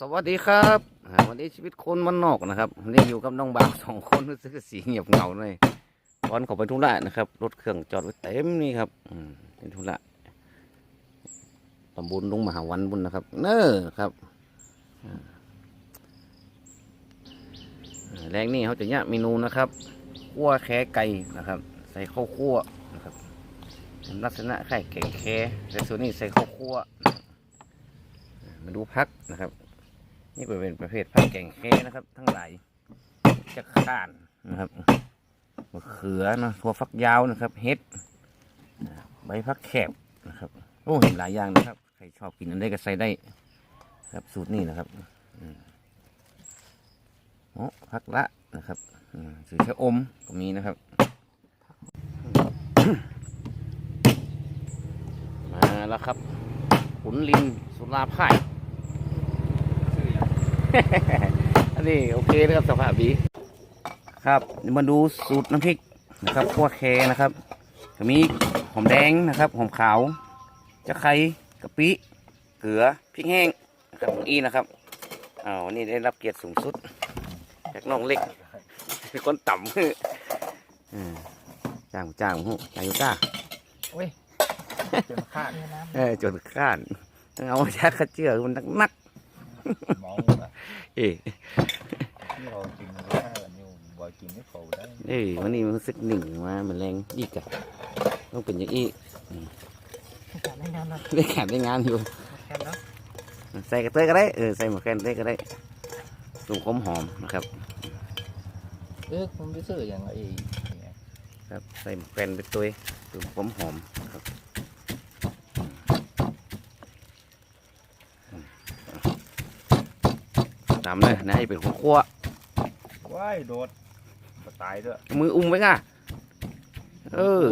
สวัสดีครับวันนี้ชีวิตคนมันนอกนะครับวันนี้อยู่กับน้องบ่าวสองคนรู้สึกสีเงียบเหงาเลยตอนเขาไปธุระนะครับ รถเครื่องจอดไว้เต็มนี่ครับอืมเป็นธุระตำบลลุงมหาวันบุญนะครับ เนอครับแรงนี่เขาจะเนี่ยเมนูนะครับคั่วแค่ไก่นะครับ ใส่ข้าวคั่วนะครับลักษณะไข่แกงแค่แต่ส่วนนี้ใส่ข้าวคั่วมาดูพักนะครับ นี่เป็นประเภทพักแก่งแค่นะครับ ทั้งหลายจะข่านนะครับมะเขือเนาะถั่วฟักยาวนะครับ เห็ดใบพักแคบนะครับโอ้เห็นหลายอย่างนะครับ ใครชอบกินอันใดก็ใส่ได้ ครับสูตรนี้นะครับอโอ้พักละนะครับอืมสือชะอมก็มีนะครับมาแล้วครับขุนลินสุราพ่าย อันนี้โอเคนะครับสภาพดีครับเดี๋ยวมาดูสูตรน้ำพริกนะครับพวกแคนะครับก็มีหอมแดงนะครับหอมขาวจะไข่กะปิเกลือพริกแห้งนะครับของอีนะครับอ้าววันนี้ได้รับเกียรติสูงสุดจากน้องเล็กเป็นคนต่ำอืมจ้างจ้างหูจ้างอยู่จ้าจนขาดเออจนข้านเอาชักกระเจือมันนักนัก เมาอะๆเอ้ยที่เรากินได้อยู่บ่อยกินไม่เขาได้เอ้ยวันนี้มันรู้สึกหนึ่งมามันแรงอีกอะต้องเป็นอย่างอีกจัดได้งานนะได้แข่งได้งานอยู่แค่เนาะใส่กระเตยก็ได้เออใส่หมวกแคนเตยก็ได้สูงคมหอมนะครับเออผมไปซื้ออย่างไอ้ครับใส่หมวกแคนไปตัวสูงคมหอมนะครับ ตามเลยนะให้เป็นคนคั่วว้ายโดดมาตายด้วยมืออุ้มไว้ก่ะเออ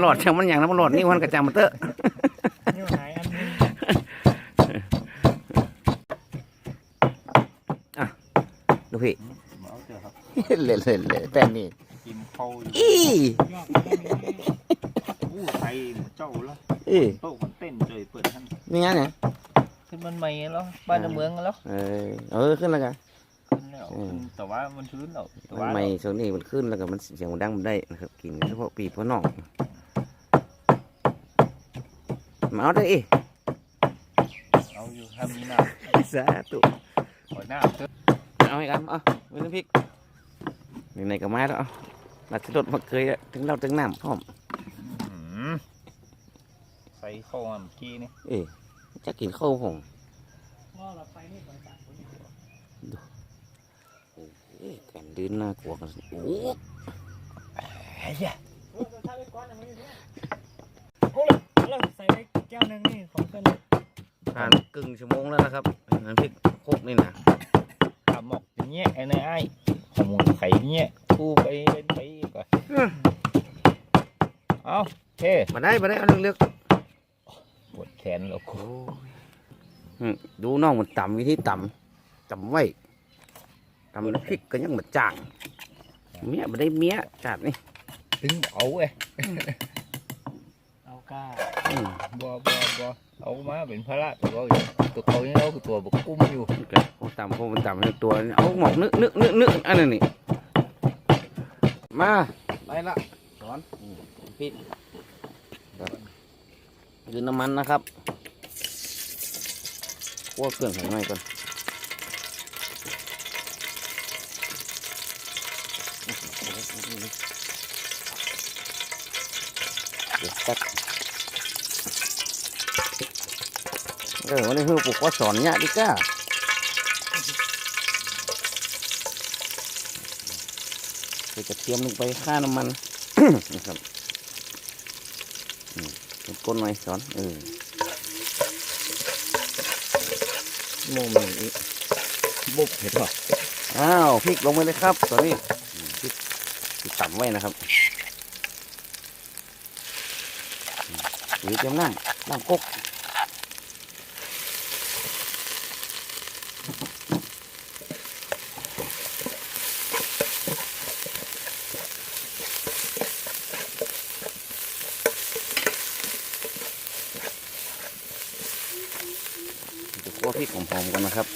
หลอดช่างมันอย่างนั้นมันหลอดนี่วันกระจังมันเตอะนิ้วหายอันนึงดูพี่เมาเถอะครับเล่นเล่นเล่นแต่นี่กินเขาอยู่อียอดก็มีอู้ไทยเจ้าแล้วอีโต๊ะมันเต้นเลยเปิดท่านนี่ไงเนี่ยขึ้น มันใหม่แล้วบ้านในเมืองแล้วเออเออขึ้นแล้วกันขึ้นแล้วอืมแต่ว่ามันชื้นแล้วแต่มันว่าไม่ช่วงนี้มันขึ้นแล้วก็มันเสียงดังมันได้นะครับกินเฉพาะปีเพราะนอกมาเอาได้อีเอาอยู่ถ้ามีน้สาธุำขอหน้าเถอะเอาให้กันเอาไม่ต้องพริกไหนๆก็มาแล้วเอาลัดที่รถมาเคยแล้วถึงเราถึงน้ำพร้อมอืมใส่ข้าวมันเมื่อกี้นี่เอ๊ะจะกินข้าวหง ว่าเราไปนี่บริษัทคนนี้เอ๊ะแกันดืนน่ากลัวกันโอ้ไอ้เหี้ยโอ้ยถ้าไปก้อนยังไม่ได้โอ้ยเราใส่ไปแก้วหนึงนี่ของเพื่อนผ่านกึ่งชั่วโมงแล้วนะครับน้ำพริกโคกนี่นะทำหมอกอย่างเงี้ยไอ้นายไอ้ขโมยไข่เงี้ยคู่ไปเล่นไปก่อนเอาโอเคมาได้มาได้เอาเลือกปวดแขนแล้วกูๆอืม ดูน้องมันต่ำวิธีต่ำต่ำไว้ต่ำน้ำพริกก็ยังมาจ่างเมียมาได้เมียจัดนี่ถึงเอาเว้ยเอาก้าอืมบ่บ่บ่เอามาเป็นพระตัวเขาตัวเขาเนี่ยเอาตัวบกกุ้มอยู่ก็โอ้ต่ำพวกมันต่ำให้ตัวนี่เอาหมอกนึกนึกนึกนึกอันนั้นนี่มาไปละสอนอืมพริกครับยืนน้ำมันนะครับ คั่วเครื่องให้หน่อยก่อนเดี๋ยวตัดเออวันนี้คือปลูกก็สอนเนี่ยดิก้าใส่กระเทียมลงไปข้าน้ำมันนะครับก้นหน่อยสอนเออ โมเมนอีกบุบเห็นป่ะอ้าวพริกลงไปเลยครับตอนนี้พริกต่ำไว้นะครับหรือเตรียมน้ำน้ำก๊ก คั่วพริกหอมๆกันนะ ครับ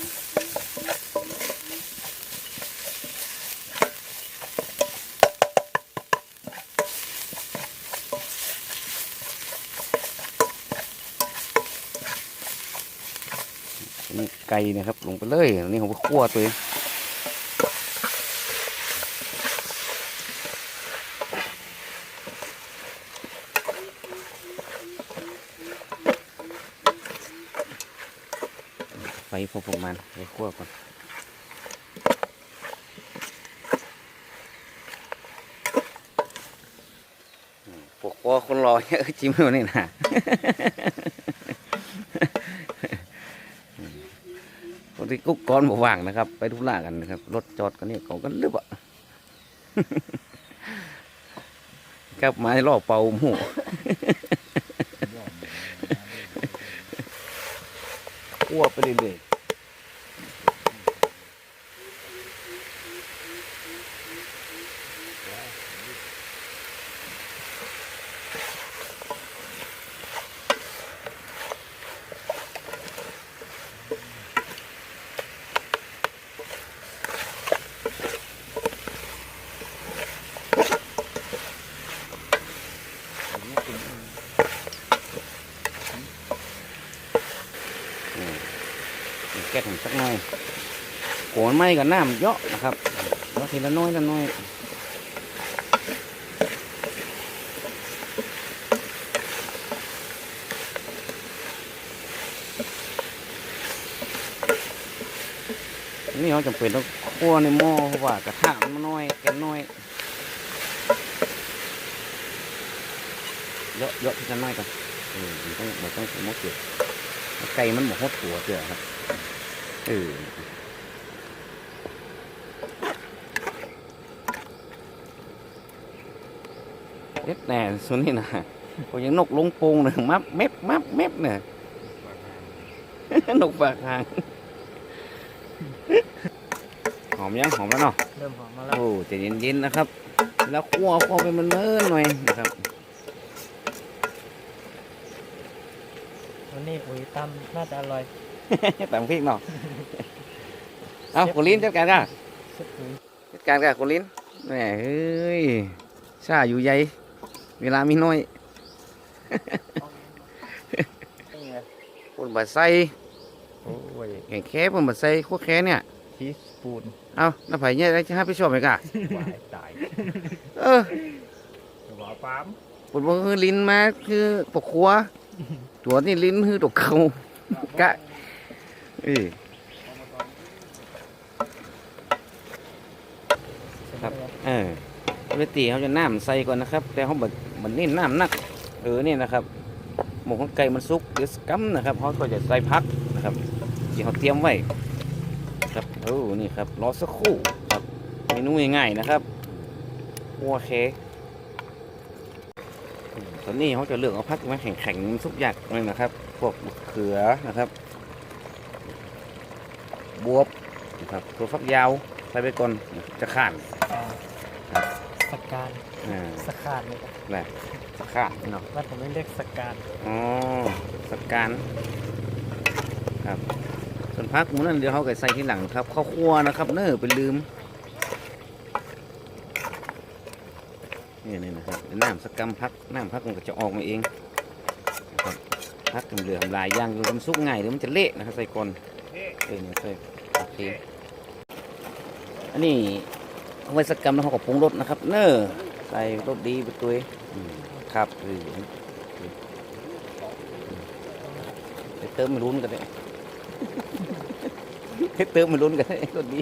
นี่ไก่นะครับ ลงไปเลยอันนี่ผมก็คั่วตัวเอง พอประมาณไปคั่วก่อนอืมพวกคั่วคนรอเยอะจิ้มให้มันนี่นะคนที่กุ๊กก้อนบอกว่างนะครับ ไปทุล่ากันนะครับ รถจอดกันนี่เขากันลึบอะครับไม้ล่อเป่าหมูอ้วไปเรื่อยๆแก้ผมสักหน่อย โขนไม้กับน้ำเยอะนะครับเยอะทีละน้อยละน้อยนี่เขาจำเป็นต้องคั่วในหม้อเพราะว่ากระทะมันน้อยแกนน้อยเยอะเยอะที่จะน้อยกันเออมันต้องมันต้องใส่หม้อเกลือไก่มันหมกหดหัวเกลือครับเออ เอ็ดแน่ส่วนนี้นะก็ยังนกลงโปงเลยมับเม็บมับเม็บเนี่ยนกปากหางหอมยังหอมแล้วเนาะเริ่มหอมมาแล้วโอ้ใจะเย็นๆนะครับ แล้วคั่วคั่วไปมันเนิ่นๆหน่อยนะครับวันนี้อุ๋ยตำน่าจะอร่อยแต่งพริกเนาะเอากุลินจัดการกันเชฟอุ๋ยจัดการกันกุลินแหมเฮ้ยชาอยู่ใหญ่ เวลามีน้อยนี่ไงปุ่นบะไส้โอ้ยแกงแค่ปุ่นบะไส้คั่วแค่เนี่ยทีสปูนเอาน้าไผ่เนี่ยได้จะให้ไปชอบไหมกะวายตายเออหัวปั๊มปุ่นบอกคือลิ้นมาคือปกครัวตัวนี่ลิ้นคือตกเขากะเออครับเออปกติเขาจะน้ำใส่ก่อนนะครับ แต่เขาบับั นนี่น้ำนักเออนี่นะครับ หมูของไก่มันสุกหรือสกัมนะครับเขาก็จะใส่พักนะครับที่เขาเตรียมไว้ครับโอ้นี่ครับรอสักครู่ครับเมนูง่ายๆนะครับหัวเคตอนนี้เขาจะเลือกเอาพักมาแข็งๆสุกยากเลยนะครับ พวกเขือนะครับ บวบนะครับตัวฟักยาวใส่ไปก่อนจะขานอ่าครับ สการอ่าสกาดเลยครับแหละจะข่านเนาะบ้านผมไม่เรียกสการอ๋อสการครับ ส่วนพักหมูนั่นเดี๋ยวเขาก็ใส่ทีหลังครับข้าวคั่วนะครับ เน้อไปลืมนี่นี่นะครับเดี๋ยวน้ำสกัมพักน้ำพักมันก็จะออกมาเองนะครับพักเหลือทำลายย่างอยู่มันสุกง่ายเดี๋ยวมันจะเละนะครับใส่ก่อนเออเนี่ยใส่โอเคอันนี้เอา ไว้สกัมแล้วเขาก็ปรุงรสนะครับ เน้อใส่รสดีไปตัวเองอืมครับเออไปเติมไม่รุ้นกันเลยให้เติมไม่รุ้นกันเลยรถดี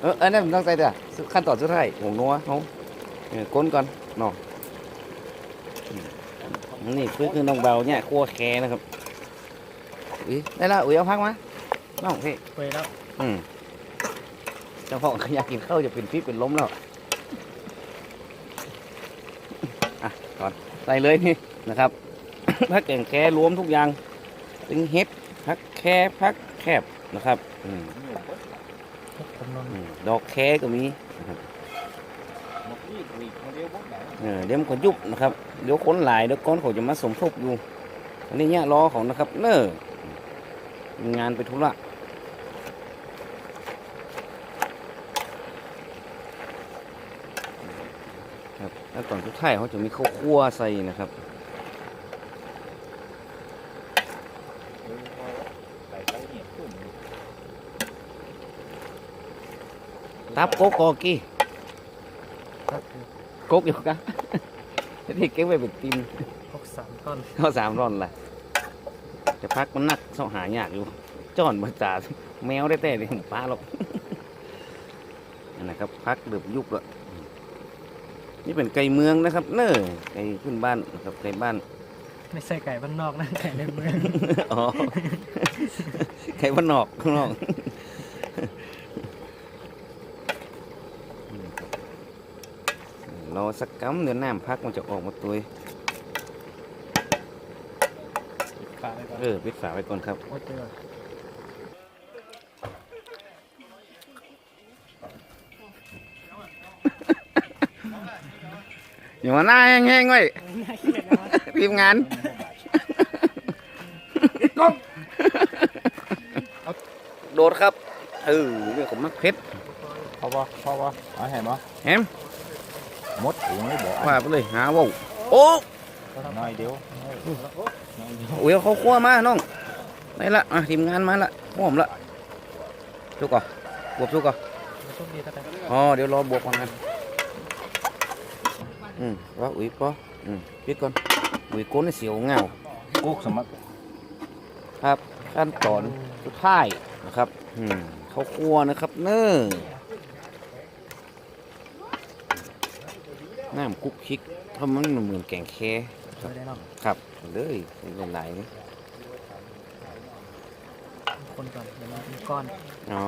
เอออันนั้นมันต้องใส่เด้อขั้นตอนสุดท้ายหงนัวเขาเออก้นก่อนเนาะอืมนี่คือคือน้องเบาเนี่ยคั่วแคนะครับอุ้ยได้และอุ้ยเอาพักมาน้องพี่เปื่อยแล้วอืมเจ้าพ่ออยากกินข้าวจะเป็นพิษเป็นล้มแล้วอะก่อนใส่เลยนี่นะครับพักแก่งแค่รวมทุกอย่างถึงเห็ดพักแค่พักแคบนะครับอืมอืมดอกแค่ก็มีนะครับหมกนี่รีบมาเออเดี๋ยวมันก็ยุบนะครับ เดี๋ยวคนหลายเดี๋ยวก้อนเขาจะมาสมทบอยู่อันนี้เนี่ยล้อของนะครับ เนอร์งานไปธุระ ครับแล้วก่อนทุกท่ายเขาจะมีข้าวคั่วใส่นะครับใส่ไปเนี่ยขึ้นตับโกโกกี้ก็คือโกกอยู่กันที่เก็บไว้เป็นตินพกสามท่อนเขาสามร่อนละจะพักมันนักเสาหายากอยู่จ้อนมาจ่าแมวได้แต่ในหมู่ป้าหรอกนั่นนะครับพักเดือบยุบละ นี่เป็นไก่เมืองนะครับ เน้อไก่ขึ้นบ้านนะครับไก่บ้าน ไม่ใช่ไก่บ้านนอกนะไก่ในเมืองอ๋อไก่บ้านนอกข้างนอกรอสักกัมเดี๋ยวน้ำพักมันจะออกมาตัวฝากไว้ก่อนเออปิดฝาไว้ก่อนครับ อ้ยเจออย่ามาหน้าแห้งๆไว้น่าเกลียดนะวะทีมงานโดดครับเออเรื่องของมักเพชรพอปะพอปะเอาแหมบ่แฮมมดถุงไม่บอกว่าไปเลยหาว่าวโอ้น้อยเดียวน้อยเดียวโอ้ยเขาคั่วมาน้องได้ละอะทีมงานมาละพร้อมละชุกก่อนบวกชุกก่อนโชคดีท่านอ๋อเดี๋ยวรอบวกก่อนกัน อืมว่าอุ้ยปออืมปิดก่อนอุ้ยโก้นเสียวเงากุ๊กสมัครครับขั้นตอนสุดท้ายนะครับอืมเขาวคั่วนะครับเน้อน้ำคุกคิกเพราะมันเหมือนแกงแค่ช่วยได้เนาะครับเลยเป็นหลายๆนี่คนก่อนเดี๋ยวเราเป็นก้อนอ๋อ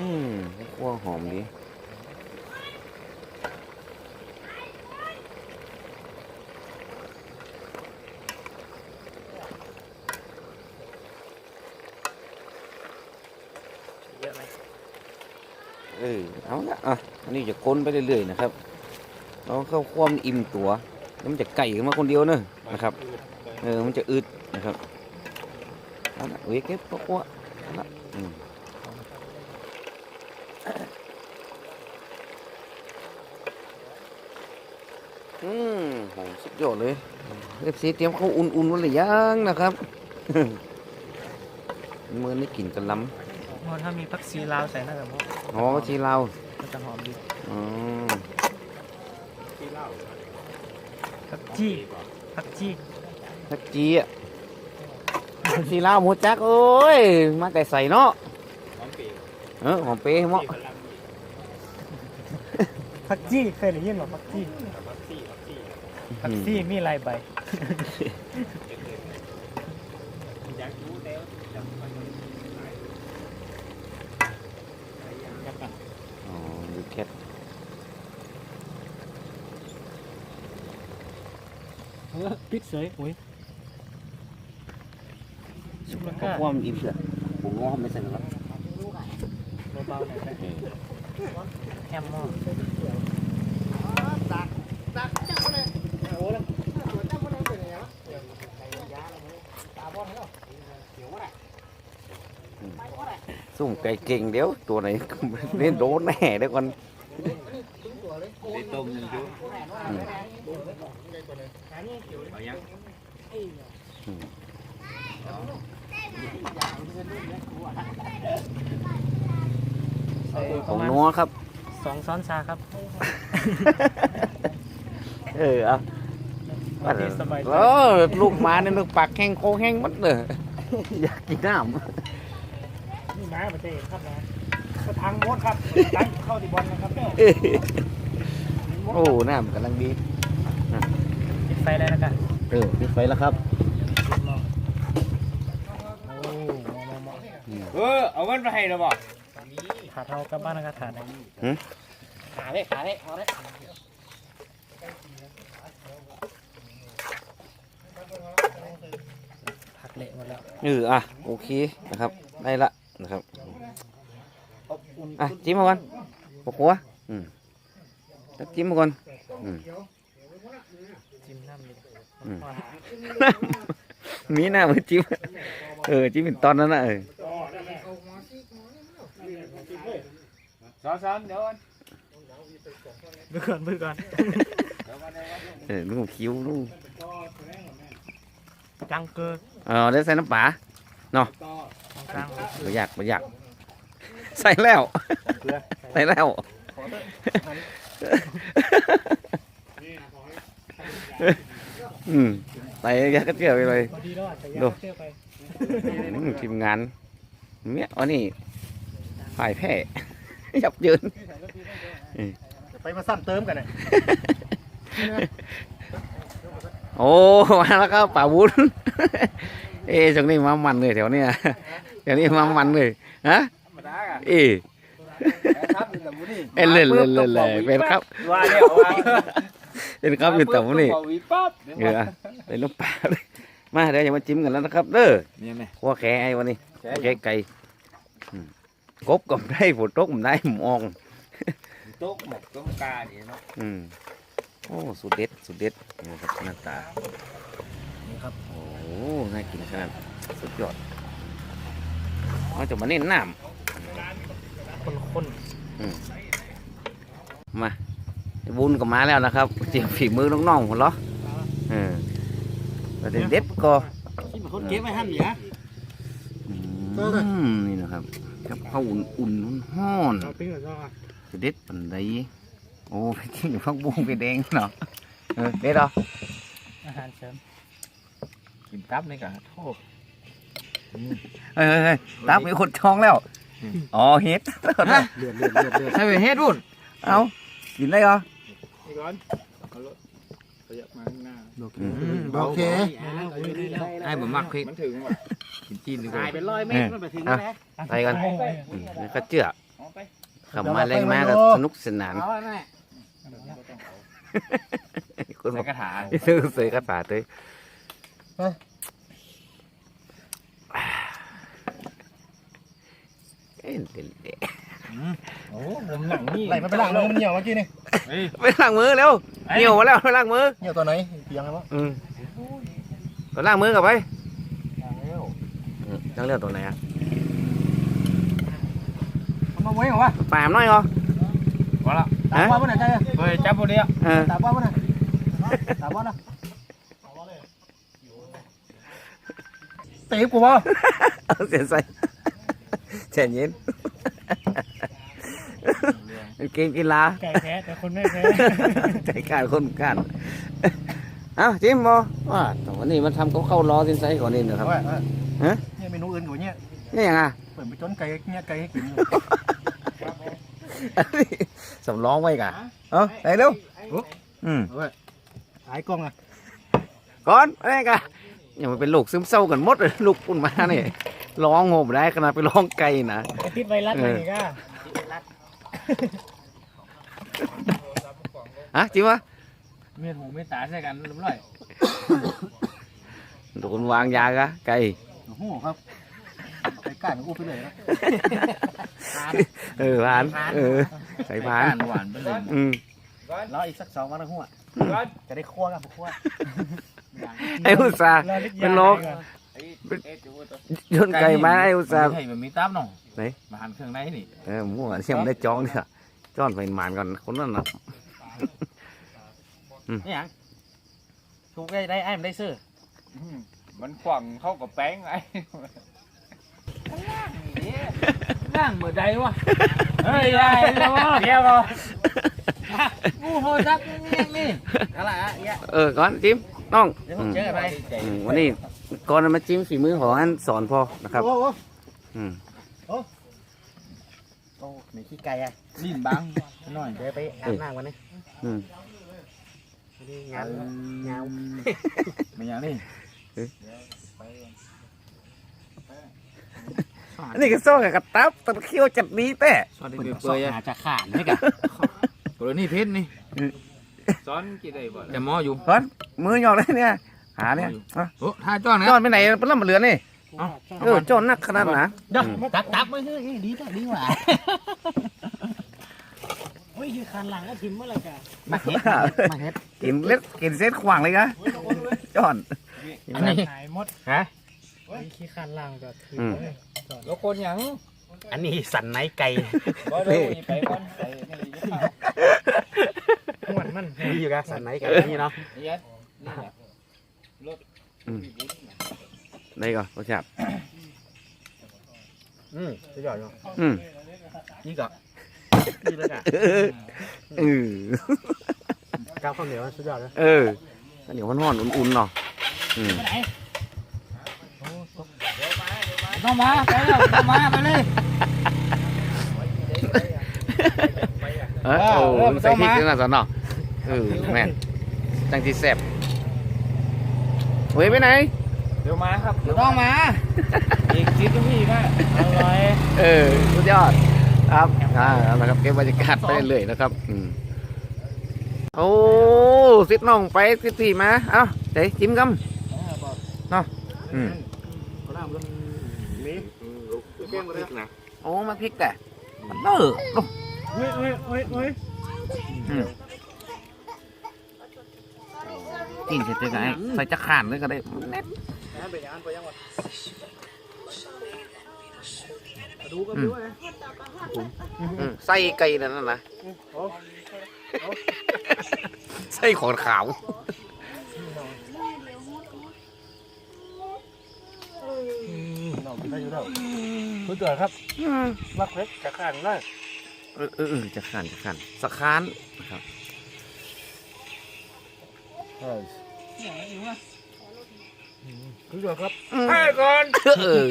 อืมข้าวคั่วหอมดีเยอะไหมเออเอาละอะอันนี้จะค้นไปเรื่อยๆนะครับเราเข้าความนอิ่มตัวแล้วมันจะไก่ขึ้นมาคนเดียวเนอะนะครับเออมันจะอึดนะครับเอาละเว้ยเก็บพวกว่าเอาละอืม อืมหอมสุดยอดเลยเอฟซีเตรียมข้าวอุ่นๆไว้หรือยังนะครับมือนี่กลิ่นกันล้เพราะถ้ามีผักชีลาวใส่น่าจะเหมาะำอ๋อที่เรามันจะหอมดีอ๋อผักจี้ผักจี้ทักจีอะที่เราหมูจักโอ้ย มาแต่ใส่เนาะเออหอมเปรี้ยวเหมาะผัก จี้เคยได้ยินหรอผักจี้ผักจี้มีหลายใบอ๋อดูแคทเออปิดเสยอุ้ยชุบแล้วข้าก็วคั่วมันอิ่มเสือผมง้อไม่ใส่หรอกเบาๆหน่อยนะแฮมหม้อ สุ่มไก่เก่งเดี๋ยวตัวไหนเล่นโดนแน่เดี๋ยวก่อนได้ต้มหนึ่งจุ๊อืมเอายังใส่ปขอระงมาณนัวครับสองช้อนชาครับ เออเอาวันนี้สบายใจเออลูกหมาเนี่ยนึกปากแห้งโคแห้งหมัดเลยอยากกินน้ นี่ม้าประเทศครับนะกระทางมดครับตั้งเข้าที่บอลนะครับเนี่ยำโอ้น้ำกำลังดีปิดไฟเลยแล้วกันเออปิดไฟแล้วครับโอ้มอมอเออเอามันไปให้เราบ่ถาดเท่ากลับบ้านนะครับถาดไหนหืมขาเลยขาเลยเอาเลยผักเละหมดแล้วเอออะโอเคนะครับได้ละ นะครับอะจิ้มมาก่อนปกหัวอืมแล้วจิ้มมาก่อนอืมจิ้มน้ำนี่อืมมีหน้ามือจิ้มเออจิ้มเป็นตอนนั้นนะเออซ้อนซ้อนเดี๋ยวเบื่อก่อนเบื่อก่อนเออลูกคิ้วลูกจังเกอร์เออได้ใส่น้ำปลาจังไม่อยากไม่อยากใส่แล้ว ใส่แล้วอืมใส่ยากระเจียวไปเลยพอดีแล้วอะแต่ยาดูเชื่อไปอืมทีมงานเนี่ยอันนี้ฝ่ายแพ้ยับเยินไปมาซ้ำเติมกันเลยโอ้มาแล้วครับป่าวุ้นเอ๊ะช่วงนี้มามันเลยแถวเนี้ย แถวนี้มามันเลยฮะธรรมดาอะเอ๊ะครับอยู่แต่บุนี่เอ็นเลยเลยเลยเลยเป็นครับว่าแล้วว่าเป็นครับอยู่แต่วันนี้วีปั๊บเออเป็นลูกปลาเลยมาเดี๋ยวจะมาจิ้มกันแล้วนะครับเด้อเนี่ยไหมขัวแกไอ้วันนี้ขัวแกไก่อืมกบก็ได้ฝนตกมันได้มองโต๊ะหมกต้มกาเนี่ยเนาะอืมโอ้สุดเด็ดสุดเด็ดนี่ครับหน้าตานี่ครับโอ้น่ากินขนาดสุดยอด เราจะมาเน้นน้คนคนำมาบุญก็มาแล้วนะครับเจียมฝีมือน้องๆหมดเหรอเออแต่เด็ดก็ที่มันคนเก็บไว้หั่นอย่าอืมนี่นะครับกับข้าวอุ่นๆห้อนเอาปิ้งก่อนก็ๆจะเด็ดปันใดโอ้ไปกินกับพักบุ้งไปแดงเนาะเออเด็ดเหรออาหารเสริมกินตับนี่กะโทษ เฮ้ยเฮ้ยเฮ้ยตามไปคนท้องแล้ว อ๋อเฮ็ด เลือดเลือดเลือดเลือดใช่ไหมเฮ็ดรุ่นเอากินได้เหรอนี่ก่อนเอารถขยับมาข้างหน้าโอเคไอ้ผมมักพริกมันถึงว่ะกินจีนดีกว่าเป็นร้อยเมตรมันไปถึงอะแล้วไปกันอืมแล้วก็เจือเอาไปขับมาแรงมากก็สนุกสนานเอาแน่คนใส่บอกกระถางซื้อเสยกระสาเตยเอ้ยเด่นเด่น โอ้ผมหนังนี่ไหลมันไปล้างมือมันเหี่ยวเมื่อกี้นี่เฮ้ยไปล้างมือเร็วเหนียวมาแล้วไปล้างมือเหี่ยวตัวไหนเปียงแล้วอืมไปล้างมือกลับไปอืมจังเลือกตัวไหนอะมาไว้เหรอวะปามหน่อยเหรอพอละตาบ้าวันไหนใจเฮ้ยจับพอดีอะเออตาบ้าวันไหนตาบ้านะเตะกูวะเอาเสียใส่ เฉยเย็นเป็นเกมกีฬาไก่แพ้แต่คนไม่แพ้ใจกล้ารคนกล้าเอ้าจิมบอว่าแต่วันนี้มันทำเขาเข้ารอสินไซก่อนนี่นะครับเนี่ยเมนูอื่นกว่านี้นี่ยังอะเปิดไปจนไก่เนี่ยไก่ให้กินสำรองไว้กะเอ้าไปเร็วอืมหายกล้องอะก่อนอะไรกะอย่ามาเป็นลูกซึมเศร้ากันหมดเลยลูกปุ่นมาเนี่ย ร้องโหบได้ขนาดไปร้องไกลนะไอติดไวรัสมาอีกอะฮะจริงวะเมียนหูไม่ตาใส่กันลุ้มร่อยโดนวางยากะไก่โอ้โหครับไก่ก้านอู้ไปเลยนะเออผ่านเออใส่ผ่านหวานเป็นเลยอืมรออีกสักสองวันนะหัวจะได้คั่วกันคั่วไอ้อุตส่าห์รอลิตเป็นยาโรคไปก่อน โยนไก่มาไอ้อุตส่าห์ใช่แบบมีตับน้องไหนมาหั่นเครื่องในนี่เออมั่วเสียมได้จองเนี่ยจ้อนไปหมานก่อนคนนั้นนะนี่ยังถูกได้ได้ไอ้มันได้ซื้อมันขวางเข้ากับแป้งไอ้นั่งเหมือนใดวะเฮ้ยยายเดี๋ยวกูโหจับนี่นี่อะไรอะเนี่ยเออก่อนจิ้มน้องเดี๋ยวผมเจอกันไปอืมวันนี้ ก่อนมาจิ้มฝีมือของอันสอนพอนะครับ โอ้โหอืมโอ้มีขี้ไก่อะลิ้นบังหน่อยเดี๋ยวไปอาบน้ำกันนี่อืมงานงานเป็นอย่างนี้อันนี้ก็โซ่กับกระตับตะเคียวจัดดีแต่สวัสดีเปิดเปื่อยอาจจะขาดไหมกันตัวนี้เพชรนี่ซ้อนกี่ได้บ่จะมออยู่ก่อนมือหยอกได้เนี่ย หาเนี่ยอะโอ้ท่าจ้อนนะจ้อนไปไหนเป็นลำเหลือนี่เออจ้อนนักขนาดหนาเดี๋ยวตักตักไม่ใช่ดีจ้ะดีกว่าฮ้ยคือคันหลังก็ทิมเมื่อไหร่กันมาเฮ็ดมาเฮ็ดกินเล็ดกินเส้นขวางเลยกะจอนอันนี้หายหมดฮะเฮ้ยขี้คันหลังก็ทิมอืมเลยแล้วคนหยังอันนี้สันไหนไก่บ่ได้ไปก่อนไปนี่หวนมันมีอยู่กับสันไหนไก่นี่เนาะนี่ยัดนี่แหละ ได้ก่อนรสชาติอืมสุดยอดเนาะอืมนี่ก็นี่เลยอะเออก้าวข้าวเหนียวสุดยอดเลยเออข้าวเหนียวร้อนๆอุ่นๆเนาะอืมไปไหนต้องมาไปแล้วต้องมาไปเลยเออโอ้ใส่พริกด้วยนะสอนเนาะเออแม่นจังที่แซ่บ เฮ้ยไปไหน เดี๋ยวมาครับต้องมา อีกสิบนาทีนะอร่อยเออสุดยอด ครับอ่าเอาละครับเก็บบรรยากาศไปเรื่อยๆนะครับอืมโอ้สิทธิ์น้องไปสิทธิ์พี่มาเอ้าเดี๋ยวจิ้มกำเนาะอืมนี่แก้มเลยนะโอ้มาพริกแต่มันเออโอ้เฮ้ยเฮ้ยเฮ้ยเฮ้ย อืม กินเสร็จจะไงใส่จะขานเลยก็ได้เน็ตไปยังไปยังวะดูก็อืดูมนะอืมใส่ไก่นั่นน่ะนะใส่ขอนขาวได้อยู่แล้วสุดยอดครับอืมมักเล็กจะขันเลยเออเออเออจะขานจะขานสะคานนะครับ สุดยอดครับให้ก่อนเออ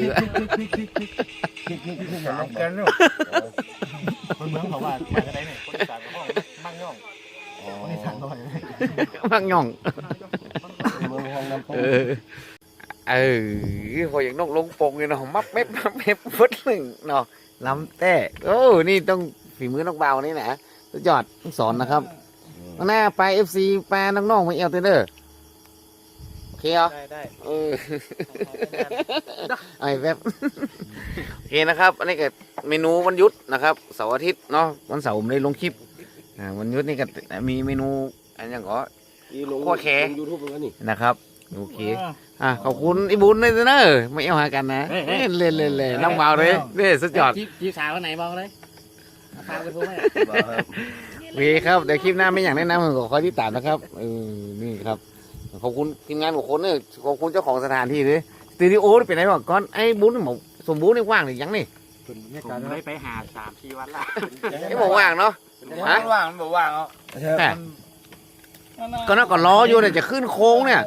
ลองกันเนาะคนเมืองเขาว่ามากันได้เนี่ยคนอีสานกับห้องมั่งย่องคนอีสานหน่อยมักย่องเมืองห้องน้ำเออเออพออย่างนกลงโปงเลยเนาะมับเม็บมับเม็บฟุดหนึ่งเนาะลำแต่โอ้นี่ต้องฝีมือนกเบานี่นะสุดยอดต้องสอนนะครับวัน หน้าไปเอฟซีแปลน้องๆมาเอลเตอร์โอเคเหรอได้ได้เออไอ้แบบโอเคนะครับอันนี้ก็เมนูวันหยุดนะครับเสาร์อาทิตย์เนาะวันเสาร์ผมได้ลงคลิปอ่าวันหยุดนี่ก็มีเมนูอันอย่างก็ขั้วแขยูทูบเหมือนกันนี่นะครับโอเคอะขอบคุณไอ้บุญเลยเนอะไม่เอาหากันนะเฮ้ยเฮ้ยเล่นเล่นเล่นน้องเบาเลยเนี่ยสุดยอดจีสาวคนไหนบอกเลยฝากไปพูดให้ โอเคครับเดี๋ยวคลิปหน้าไม่อย่างแนะนำผมขอคอยที่ตามนะครับเออนี่ครับขอบคุณทีมงานของคนเนี่ยขอบคุณเจ้าของสถานที่เลยสตูดิโอนี่เป็นไงบ้างก่อนไอ้บุญหมอสมบูรณ์นี่ว่างหรือยังนี่ผมได้ไปหาสามสี่วันละไอ้บอกว่างเนาะฮะมันว่างมันบ่ว่างเอาแต่ก็น่าก็รออยู่เนี่ยจะขึ้นโค้งเนี่ย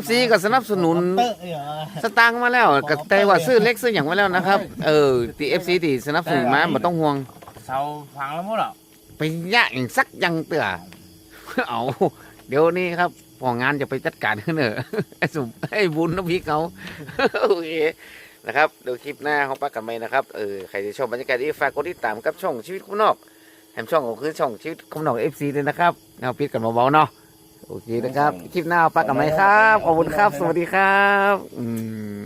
FC ก็สนับสนุนเตอร์เหรอสตางค์มาแล้วก็แต่ว่าซื้อเล็กซื้ออย่างมาแล้วนะครับ เออตีเอฟซีตีสนับสนุนมาไม่ต้องห่วงเสาพังแล้วมั้งเหรอ ไปยะอย่างสักอยังเตือเอาเดี๋ยวนี้ครับพองานจะไปจัดการขึ้นเนอะไอ้สุมไอ้บุญน้ำพริกเขาโอเคนะครับเดี๋ยวคลิปหน้าเขาปากันไปนะครับเออใครจะชมบรรยากาศที่ฝากกดติดตามกับช่องชีวิตคุณนอกแถมช่องของคือช่องชีวิตคุณนอกเอฟซีเลยนะครับเอาปิดกันเบาๆเนาะโอเคนะครับ คลิปหน้าปากันไปครับขอบคุณครับ สวัสดีครับอืม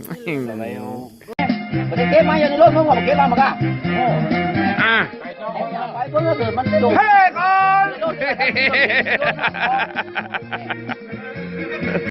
เก็บมาอย่างนี้รถมึงบอกเก็บมามาก้าอะไปเพื่ อเกิดมันโดนเฮ้ก่อน